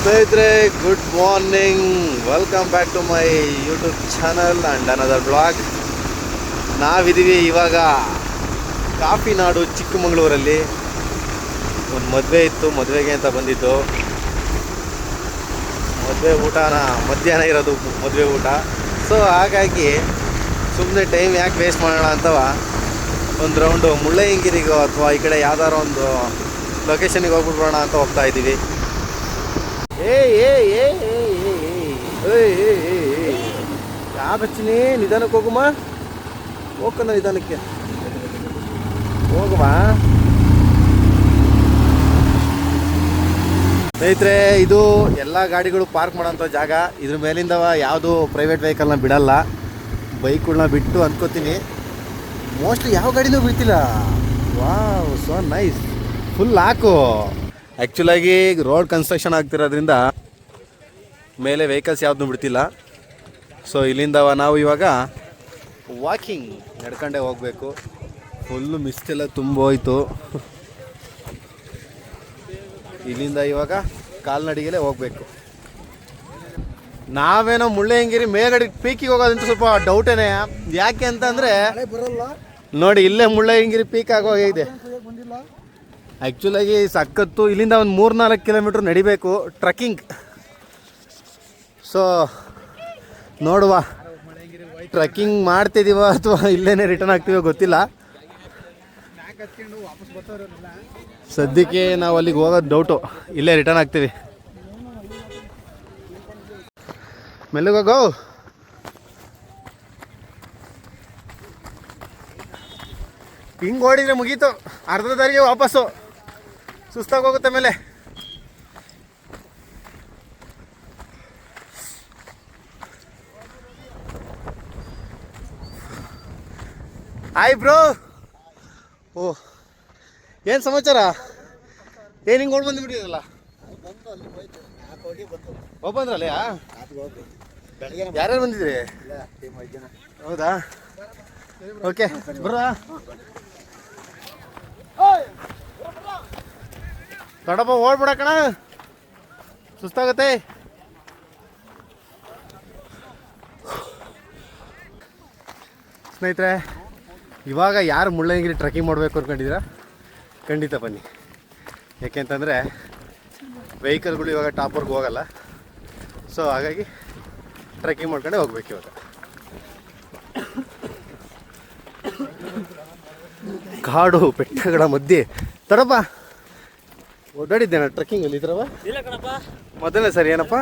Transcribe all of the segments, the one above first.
ಸ್ನೇಹಿತರೆ good morning welcome back to my YouTube channel and another blog ನಾವಿದ್ದೀವಿ ಇವಾಗ coffee ನಾಡು ಚಿಕ್ಕಮಗಳೂರಲ್ಲಿ. ಒಂದು ಮದುವೆ ಇತ್ತು, ಮದುವೆಗೆ ಅಂತ ಬಂದಿದ್ದು. ಮದುವೆ ಊಟನ, ಮಧ್ಯಾಹ್ನ ಇರೋದು ಮದುವೆ ಊಟ. ಸೊ ಹಾಗಾಗಿ ಸುಮ್ಮನೆ ಟೈಮ್ ಯಾಕೆ ವೇಸ್ಟ್ ಮಾಡೋಣ ಅಂತವ? ಒಂದು ರೌಂಡು ಮುಳ್ಳಯ್ಯನಗಿರಿಗೋ ಅಥವಾ ಈ ಕಡೆ ಯಾವ್ದಾರು ಒಂದು ಲೊಕೇಶನಿಗೆ ಹೋಗ್ಬಿಟ್ಬಿಡೋಣ ಅಂತ ಹೋಗ್ತಾ ಇದ್ದೀವಿ. ಏಯ್ ಏಯ್ ಏ ಯಾ ಬಚ್ಚಿನಿ ಏ ಯಾವ ಹಚ್ಚಿನಿ ನಿಧಾನಕ್ಕೆ ಹೋಗುಮ? ಹೋಗ್ಕಂದ ನಿಧಾನಕ್ಕೆ. ಹೋಗುವ? ಸ್ನೇಹಿತರೆ, ಇದು ಎಲ್ಲ ಗಾಡಿಗಳು ಪಾರ್ಕ್ ಮಾಡೋಂಥ ಜಾಗ. ಇದ್ರ ಮೇಲಿಂದ ಯಾವುದು ಪ್ರೈವೇಟ್ ವೆಹಿಕಲ್ನ ಬಿಡಲ್ಲ. ಬೈಕ್ಗಳನ್ನ ಬಿಟ್ಟು ಅಂದ್ಕೋತೀನಿ. ಮೋಸ್ಟ್ಲಿ ಯಾವ ಗಾಡಿನೂ ಬಿಡ್ತಿಲ್ಲ. ವಾವ್ ಸೊ ನೈಸ್ ಫುಲ್ ಹಾಕು ಆ್ಯಕ್ಚುಲಾಗಿ ರೋಡ್ ಕನ್ಸ್ಟ್ರಕ್ಷನ್ ಆಗ್ತಿರೋದ್ರಿಂದ ಮೇಲೆ ವೆಹಿಕಲ್ಸ್ ಯಾವ್ದು ಬಿಡ್ತಿಲ್ಲ. ಸೊ ಇಲ್ಲಿಂದ ನಾವು ಇವಾಗ ವಾಕಿಂಗ್ ನಡ್ಕೊಂಡೇ ಹೋಗಬೇಕು. ಫುಲ್ಲು ಮಿಸ್ಟೆಲ್ಲ ತುಂಬ ಹೋಯ್ತು ಇಲ್ಲಿಂದ ಇವಾಗ ಕಾಲ್ನಡಿಗೆಲೇ ಹೋಗಬೇಕು. ನಾವೇನೋ ಮುಳ್ಳಯ್ಯನಗಿರಿ ಮೇಲ್ಗಡೆ ಪೀಕಿಗೆ ಹೋಗೋದಂತ ಸ್ವಲ್ಪ ಡೌಟೇನೆ ಯಾಕೆ ಅಂತಂದರೆ, ನೋಡಿ, ಇಲ್ಲೇ ಮುಳ್ಳಯ್ಯನಗಿರಿ ಪೀಕ್ ಆಗೋಗಿದೆ. ಆ್ಯಕ್ಚುಲಾಗಿ ಸಕ್ಕತ್ತು ಇಲ್ಲಿಂದ ಒಂದು ಮೂರು ನಾಲ್ಕು ಕಿಲೋಮೀಟ್ರ್ ನಡಿಬೇಕು ಟ್ರಕ್ಕಿಂಗ್. ಸೊ ನೋಡುವ. ಟ್ರಕ್ಕಿಂಗ್ ಮಾಡ್ತಿದ್ದೀವ ಅಥವಾ ಇಲ್ಲೇ ರಿಟರ್ನ್ ಆಗ್ತೀವೋ ಗೊತ್ತಿಲ್ಲ. ಸದ್ಯಕ್ಕೆ ನಾವು ಅಲ್ಲಿಗೆ ಹೋಗೋದು ಡೌಟು ಇಲ್ಲೇ ರಿಟರ್ನ್ ಆಗ್ತೀವಿ. ಮೆಲ್ಲಗೋಗೋ ಹಿಂಗೆ. ಓಡಿದ್ರೆ ಮುಗೀತು. ಅರ್ಧ ದಾರಿಗೆ ವಾಪಸ್ಸು. ಸುಸ್ತಾಗಿ ಹೋಗುತ್ತೆ ಮೇಲೆ. ಆಯ್ ಬ್ರೋ ಓ, ಏನು ಸಮಾಚಾರ? ಏನು ಹಿಂಗೆ ಓಡ್ ಬಂದುಬಿಟ್ಟಿರಲ್ಲ ಬಂತು ಅಲ್ಲಿ ಹೋಯ್ತು ನಾಲ್ಕು ಹೋಗಿ ಬಂತು ಹೋಗಿ ಬಂದ್ರಲ್ಲ ಅದು ಹೋಗಿ ಬೆಳಗ್ಗೆ ಯಾರ್ಯಾರು ಬಂದಿದ್ರಿ? ಹೌದಾ? ಓಕೆ ಬರ್ರಾ ದೊಡ್ಡಪ್ಪ ಓಡ್ಬಿಡಕಣ ಸುಸ್ತಾಗತ್ತೆ. ಸ್ನೇಹಿತರೆ, ಇವಾಗ ಯಾರು ಮುಳ್ಳಯ್ಯನಗಿರಿ ಟ್ರೆಕ್ಕಿಂಗ್ ಮಾಡಬೇಕು ಅನ್ಕೊಂಡಿದ್ದೀರಾ? ಖಂಡಿತ ಬನ್ನಿ. ಯಾಕೆಂತಂದರೆ ವೆಹಿಕಲ್ಗಳು ಇವಾಗ ಟಾಪರ್ಗೆ ಹೋಗಲ್ಲ. ಸೊ ಹಾಗಾಗಿ ಟ್ರೆಕ್ಕಿಂಗ್ ಮಾಡ್ಕೊಂಡೆ ಹೋಗ್ಬೇಕು ಇವಾಗ. ಕಾಡು ಬೆಟ್ಟಗಳ ಮಧ್ಯೆ. ತಡಪ್ಪ ಓಡಾಡಿದ್ದೇನೆ ಟ್ರೆಕ್ಕಿಂಗಲ್ಲಿ ಇದ್ರವ ಇಲ್ಲ ಕಣಪ್ಪ. ಮೊದಲನೇ ಸರಿ ಏನಪ್ಪ?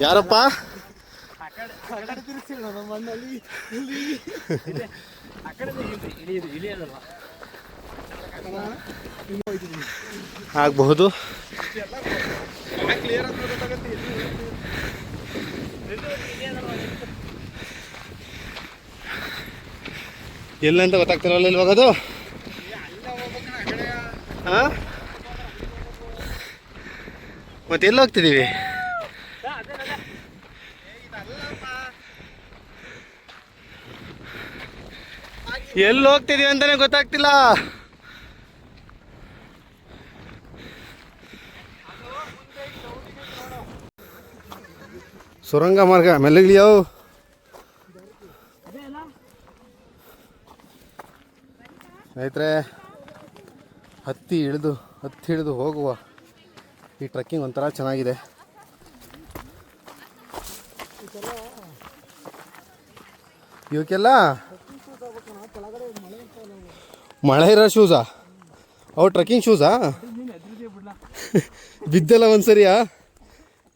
ಯಾರಪ್ಪ? ಆ ಕಡೆ ಇಲ್ಲಿ. ಇಳಿಯೋದಲ್ಲ ಆಗಬಹುದು. ಎಲ್ಲಂತ ಗೊತ್ತಾಗ್ತಿರಲ್ಲ ಇಲ್ವಾಗ ಅದು ಮತ್ತೆ ಎಲ್ಲಿ ಹೋಗ್ತಿದ್ದೀವಿ? ಎಲ್ಲಿ ಹೋಗ್ತಿದೀವಿ ಅಂತಾನೆ ಗೊತ್ತಾಗ್ತಿಲ್ಲ. ಸುರಂಗ ಮಾರ್ಗ ಮೆಲ್ಲಗಿಳಿಯೋ ಸ್ನೇಹಿತರೆ, ಹತ್ತಿ ಇಳಿದು, ಹತ್ತಿ ಹಿಡಿದು ಹೋಗುವ ಈ ಟ್ರೆಕ್ಕಿಂಗ್ ಒಂಥರ ಚೆನ್ನಾಗಿದೆ. ಇವಕ್ಕೆಲ್ಲ ಮಳೆ ಇರೋ ಶೂಸಾ ಅವು ಟ್ರೆಕ್ಕಿಂಗ್ ಶೂಸಾ ಬಿದ್ದಲ್ಲ ಒಂದ್ಸರಿಯಾ?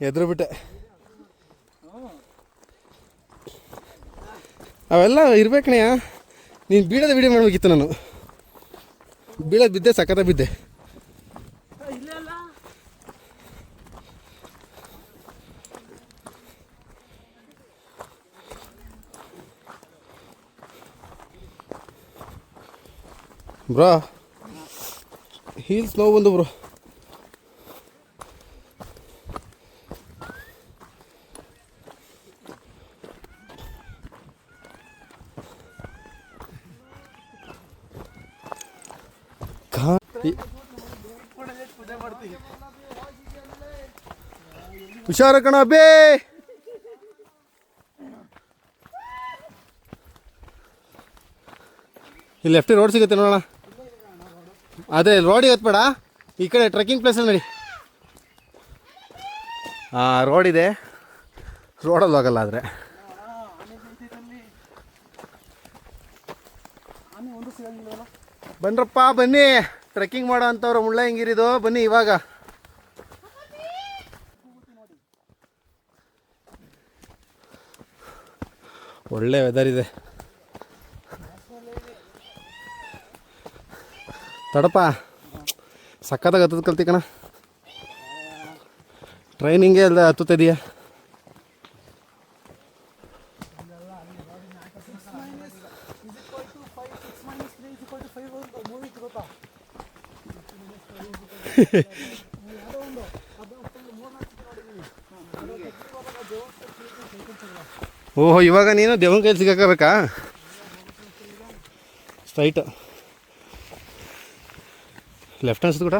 ಎದುರು ಬಿಟ್ಟೆ ಅವೆಲ್ಲ ಇರ್ಬೇಕಣ್ಯ ನೀನು ಬೀಳೋದು ವಿಡಿಯೋ ಮಾಡಬೇಕಿತ್ತು ನಾನು. ಬೀಳೋದು ಬಿದ್ದೆ ಸಖತ್ತ ಬಿದ್ದೆ. ಬ್ರಾ ಹೀಲ್ಸ್ ನೋವು ಬಂದು ಬ್ರೋ. ಹುಷಾರ ಕಣ ಬೇ. ಇಲ್ಲಿ ಲೆಫ್ಟ್ ರೋಡ್ ಸಿಗುತ್ತೆ ನೋಡೋಣ. ಅದೇ ರೋಡಿಗೆ ಹತ್ಬೇಡ. ಈ ಕಡೆ ಟ್ರೆಕ್ಕಿಂಗ್ ಪ್ಲೇಸಲ್ಲಿ ನಡಿ. ಹಾಂ ರೋಡ್ ಇದೆ. ರೋಡಲ್ಲಿ ಹೋಗಲ್ಲ ಆದರೆ. ಬನ್ರಪ್ಪ ಬನ್ನಿ. ಟ್ರೆಕ್ಕಿಂಗ್ ಮಾಡೋ ಅಂಥವ್ರು ಮುಳ್ಳಯ್ಯಂಗಿರಿದು ಬನ್ನಿ ಇವಾಗ. ಒಳ್ಳೆ ವೆದರ್ ಇದೆ. ತಡಪ. ಸಕ್ಕತ್ತಾಗ ಹತ್ತದ ಕಲ್ತಿ ಕಣ. ಟ್ರೈನಿಂಗೇ ಅಲ್ಲ ಹತ್ತುತ್ತಿದೆಯಾ ಓಹೋ ಇವಾಗ ನೀನು ದೇವನ ಕೈಲಿ ಸಿಗಾಕಬೇಕಾ ಸ್ಟ್ರೈಟ್ ಲೆಫ್ಟ್ ಅನ್ಸುತ್ತೆ ಕೂಡ.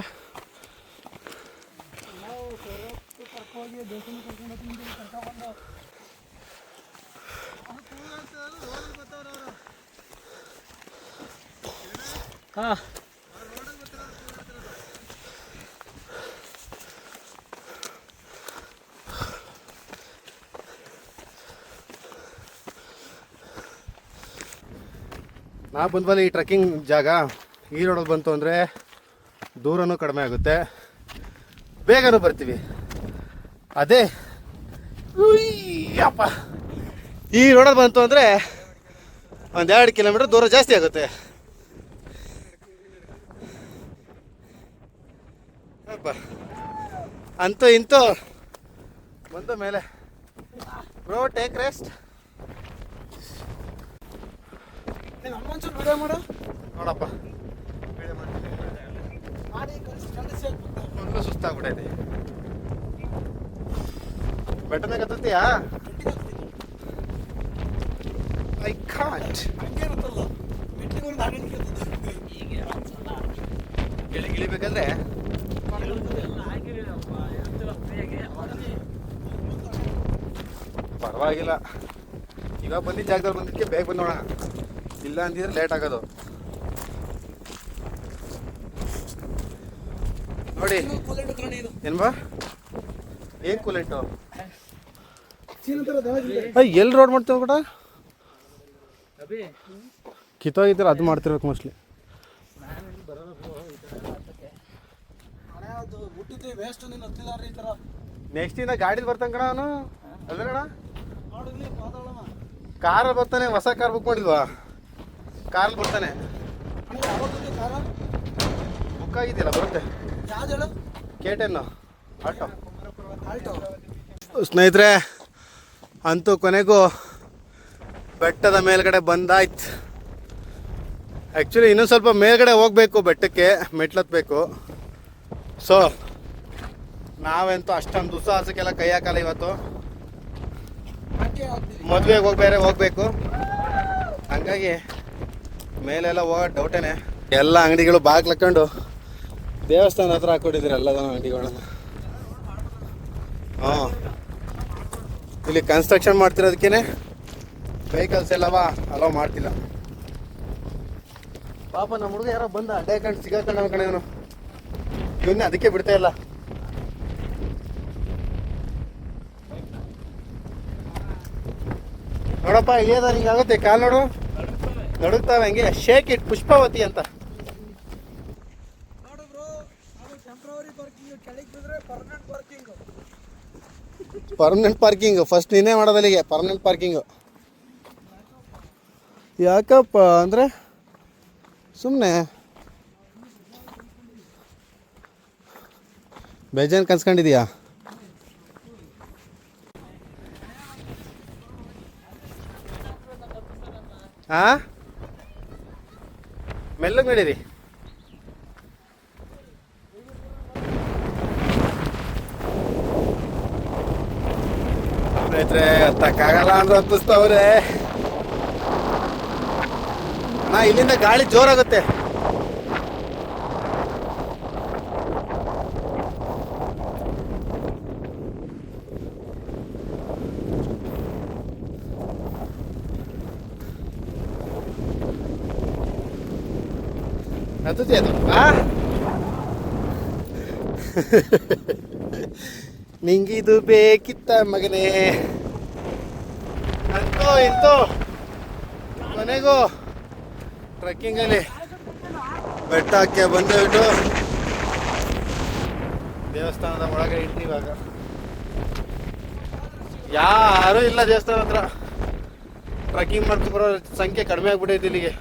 ಹಾ. ನಾ ಬಂದ್ಮೇಲೆ ಈ ಟ್ರೆಕ್ಕಿಂಗ್ ಜಾಗ. ಈ ರೋಡಲ್ಲಿ ಬಂತು ಅಂದರೆ ದೂರನೂ ಕಡಿಮೆ ಆಗುತ್ತೆ. ಬೇಗನೂ ಬರ್ತೀವಿ. ಅದೇ ಅಪ್ಪ ಈ ರೋಡಲ್ಲಿ ಬಂತು ಅಂದರೆ ಒಂದು ಎರಡು ಕಿಲೋಮೀಟ್ರ್ ದೂರ ಜಾಸ್ತಿ ಆಗುತ್ತೆ. ಅಪ್ಪ. ಅಂತೂ ಇಂತೂ ಬಂದ ಮೇಲೆ ಬ್ರೋ ಟೇಕ್ ರೆಸ್ಟ್ ನಮ್ಮೊಂಚೂರು ವಿಡಿಯೋ ಮಾಡು. ನೋಡಪ್ಪ. ಮಾಡಿ ಫುಲ್ಲು ಸುಸ್ತಾಗ್ಬಿಟ್ಟೈತೆ. ಬೆಟ್ಟನಾಗ ಹತ್ತತ್ತೀಯಾ? ಐ ಕಾಂಟ್ ಹಂಗೇನತ್ತಲ್ಲ ಮೆಟ್ಲಿಗೆ ಒಂದು ಹಾಗೆ ಪರವಾಗಿಲ್ಲ. ಇವಾಗ ಬಂದಿದ್ದ ಜಾಗದಲ್ಲಿ ಬಂದಿದ್ದಕ್ಕೆ ಬೇಗ ಬಂದೋಣ. ಇಲ್ಲ ಅಂದಿದ್ರೆ? ಲೇಟ್ ಆಗೋದು. ನೋಡಿ. ಏನ್ಬಾ? ಏನ್ ಕೂಲೆಂಟು. ಎಲ್ಲಿ ರೋಡ್ ಮಾಡ್ತೇವೆ ಕೂಡ ಕಿತ್ತೋಗಿದ್ರೆ ಅದು ಮಾಡ್ತಿರ್ಬೇಕು ಮೋಸ್ಟ್ಲಿ ನೆಕ್ಸ್ಟ್ ಇಂದ ಗಾಡಿಲಿ ಬರ್ತಾನೆ ಕಣ ಅವನು. ಅಲ್ಲ ಕಣ ಕಾರ್ ಕಾರಲ್ಲಿ ಬರ್ತಾನೆ ಹೊಸ ಕಾರ್ ಬುಕ್ ಮಾಡಿಲ್ವಾ ಕಾರಲ್ಲಿ ಬರ್ತಾನೆ. ಕಾರ ಬುಕ್ ಆಗಿದೆಯಲ್ಲ ಬರುತ್ತೆ. K ten auto. ಸ್ನೇಹಿತರೆ ಅಂತೂ ಕೊನೆಗೂ ಬೆಟ್ಟದ ಮೇಲ್ಗಡೆ ಬಂದಾಯ್ತು. ಆ್ಯಕ್ಚುಲಿ ಇನ್ನೂ ಸ್ವಲ್ಪ ಮೇಲ್ಗಡೆ ಹೋಗಬೇಕು ಬೆಟ್ಟಕ್ಕೆ ಮೆಟ್ಲತ್ಬೇಕು. ಸೊ ನಾವಂತೂ ಅಷ್ಟೊಂದು ದುಸ್ಸಾಹಸಕ್ಕೆಲ್ಲ ಕೈ ಹಾಕಲ್ಲ ಇವತ್ತು. ಮದುವೆಗೆ ಹೋಗಿ ಬೇರೆ ಹೋಗಬೇಕು. ಹಂಗಾಗಿ ಮೇಲೆಲ್ಲ ಹೋಗೋ ಡೌಟೇನೆ ಎಲ್ಲ ಅಂಗಡಿಗಳು ಬಾಗ್ಲಕ್ಕೊಂಡು ದೇವಸ್ಥಾನ ಹತ್ರ ಹಾಕೊಂಡಿದ್ರಿ ಎಲ್ಲದ ಅಂಗಡಿಗಳನ್ನ. ಹಾಂ. ಇಲ್ಲಿ ಕನ್ಸ್ಟ್ರಕ್ಷನ್ ಮಾಡ್ತಿರೋದಕ್ಕೇನೆ ವೆಹಿಕಲ್ಸ್ ಎಲ್ಲವಾ ಅಲೋ ಮಾಡ್ತಿಲ್ಲ. ಪಾಪ ನಮ್ಮ ಹುಡುಗ ಯಾರೋ ಬಂದ, ಅಡ್ಡ ಕಂಡು ಸಿಗಾಕೊಂಡ ಕಣೆ ಇವನು. ಇವನ್ನೇ ಅದಕ್ಕೆ ಬಿಡ್ತಾ ಇಲ್ಲ. ನೋಡಪ್ಪ, ಇಳಿಯೋದ ಹಿಂಗಾಗುತ್ತೆ ಕಾಲು ನೋಡು. ನಡುಗ್ತಾವೆ ಹಂಗೆ. ಶೇಕ್ ಇಟ್ ಪುಷ್ಪಾವತಿ ಅಂತ. ಪರ್ಮನೆಂಟ್ ಪಾರ್ಕಿಂಗ್ ಫಸ್ಟ್ ನೀನೇ ಮಾಡೋದಲ್ಲಿಗೆ ಪರ್ಮನೆಂಟ್ ಪಾರ್ಕಿಂಗು ಯಾಕಪ್ಪ ಅಂದರೆ ಸುಮ್ಮನೆ ಬೇಜಾನ್ ಕನ್ಸ್ಕೊಂಡಿದ್ಯಾ ಹಾ ಮೆಲ್ಲಗೆ ನಡೀರಿ. ಹತ್ತಕ್ಕಾಗಲ್ಲ ಅಂದ್ರೆ ಹತ್ತಿಸ್ತವ್ರೆ ಇಲ್ಲಿಂದ ಗಾಳಿ ಜೋರಾಗುತ್ತೆ. ಹತ್ತುತ್ತೆ ಅದು ನಿಂಗಿದು ಬೇಕಿತ್ತ ಮಗನೇ ಅಂತೂ ಇಂತೋ ಮನೆಗೂ ಟ್ರೆಕ್ಕಿಂಗಲ್ಲಿ ಬೆಟ್ಟಕ್ಕೆ ಬಂದುಬಿಟ್ಟು ದೇವಸ್ಥಾನದ ಒಳಗೆ ಇಟ್ಟು ಇವಾಗ. ಯಾರೂ ಇಲ್ಲ ದೇವಸ್ಥಾನ ಹತ್ರ. ಟ್ರೆಕ್ಕಿಂಗ್ ಮಾಡ್ಕೊಂಡು ಬರೋ ಸಂಖ್ಯೆ ಕಡಿಮೆ ಆಗ್ಬಿಟ್ಟೈತೆ ಇಲ್ಲಿಗೆ.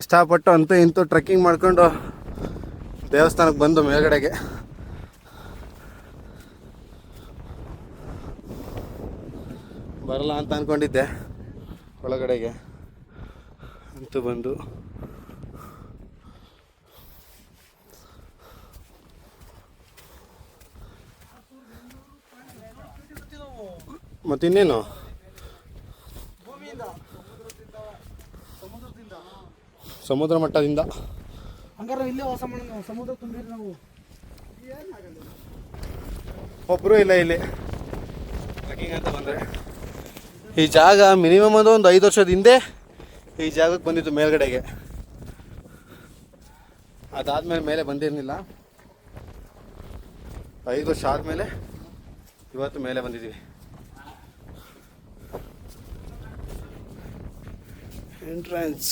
ಇಷ್ಟಪಟ್ಟು ಅಂತೂ ಇಂತೂ ಟ್ರೆಕ್ಕಿಂಗ್ ಮಾಡಿಕೊಂಡು ದೇವಸ್ಥಾನಕ್ಕೆ ಬಂದು ಮೇಲ್ಗಡೆಗೆ. ಬರಲ್ಲ ಅಂತ ಅಂದ್ಕೊಂಡಿದ್ದೆ ಒಳಗಡೆಗೆ ಅಂತೂ ಬಂದು. ಮತ್ತಿನ್ನೇನು? ಸಮುದ್ರ ಮಟ್ಟದಿಂದ. ಹಂಗಾರೆ ಇಲ್ಲೇ ವಾಸ ಮಾಡೋಣ ಸಮುದ್ರ ತುಂಬಿರಿ ನಾವು ಒಬ್ಬರು ಇಲ್ಲ ಇಲ್ಲಿ. ಟ್ರೆಕ್ಕಿಂಗ್ ಅಂತ ಬಂದರೆ. ಈ ಜಾಗ ಮಿನಿಮಮ್ ಅದು ಒಂದು ಐದು ವರ್ಷದ ಹಿಂದೆ ಈ ಜಾಗಕ್ಕೆ ಬಂದಿತ್ತು ಮೇಲ್ಗಡೆಗೆ. ಅದಾದ್ಮೇಲೆ ಮೇಲೆ ಬಂದಿರಲಿಲ್ಲ. ಐದು ವರ್ಷ ಆದಮೇಲೆ ಇವತ್ತು ಮೇಲೆ ಬಂದಿದ್ದೀವಿ. ಎಂಟ್ರೆನ್ಸ್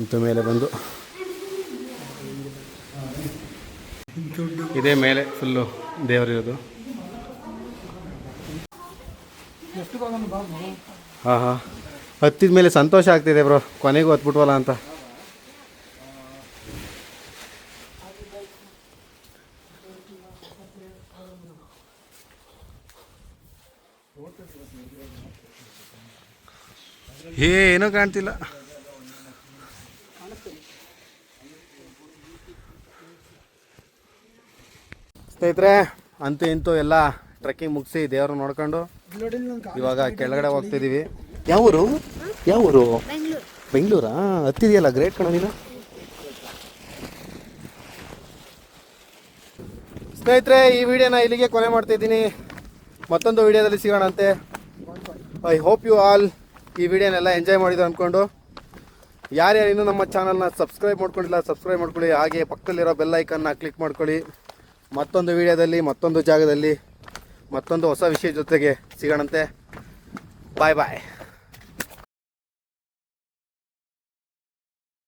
ಇಂತ ಮೇಲೆ ಬಂದು. ಇದೇ ಮೇಲೆ ಫುಲ್ಲು ದೇವರಿರೋದು. ಹಾಂ ಹಾಂ ಹತ್ತಿದ ಮೇಲೆ ಸಂತೋಷ ಆಗ್ತಿದೆ ಬ್ರೋ. ಕೊನೆಗೂ ಹತ್ಬಿಟ್ವಲ್ಲ ಅಂತ. ಏನೂ ಕಾಣ್ತಿಲ್ಲ. ಸ್ನೇಹಿತರೆ, ಅಂತೂ ಇಂತೂ ಎಲ್ಲ ಟ್ರೆಕ್ಕಿಂಗ್ ಮುಗಿಸಿ ದೇವ್ರ ನೋಡ್ಕೊಂಡು ಇವಾಗ ಕೆಳಗಡೆ ಹೋಗ್ತಿದೀವಿ. ಯಾವೂರು ಯಾವೂರು ಬೆಂಗಳೂರಾ? ಹತ್ತಿದೆಯಲ್ಲ ಗ್ರೇಟ್ ಕಣ ನೀನು. ಸ್ನೇಹಿತರೆ, ಈ ವಿಡಿಯೋನ ಇಲ್ಲಿಗೆ ಕೊನೆ ಮಾಡ್ತಿದ್ದೀನಿ. ಮತ್ತೊಂದು ವಿಡಿಯೋದಲ್ಲಿ ಸಿಗೋಣಂತೆ. ಐ ಹೋಪ್ ಯು ಆಲ್ ಈ ವಿಡಿಯೋನೆಲ್ಲ ಎಂಜಾಯ್ ಮಾಡಿದ್ರು ಅಂದ್ಕೊಂಡು ಯಾರ್ಯಾರು ಇನ್ನೂ ನಮ್ಮ ಚಾನಲ್ನ ಸಬ್ಸ್ಕ್ರೈಬ್ ಮಾಡ್ಕೊಂಡಿಲ್ಲ ಸಬ್ಸ್ಕ್ರೈಬ್ ಮಾಡ್ಕೊಳ್ಳಿ. ಹಾಗೆ ಪಕ್ಕದಲ್ಲಿರೋ ಬೆಲ್ ಐಕನ್ನ ಕ್ಲಿಕ್ ಮಾಡ್ಕೊಳ್ಳಿ. ಮತ್ತೊಂದು ವಿಡಿಯೋದಲ್ಲಿ, ಮತ್ತೊಂದು ಜಾಗದಲ್ಲಿ, ಮತ್ತೊಂದು ಹೊಸ ವಿಷಯ ಜೊತೆಗೆ ಸಿಗೋಣಂತೆ. ಬಾಯ್ ಬಾಯ್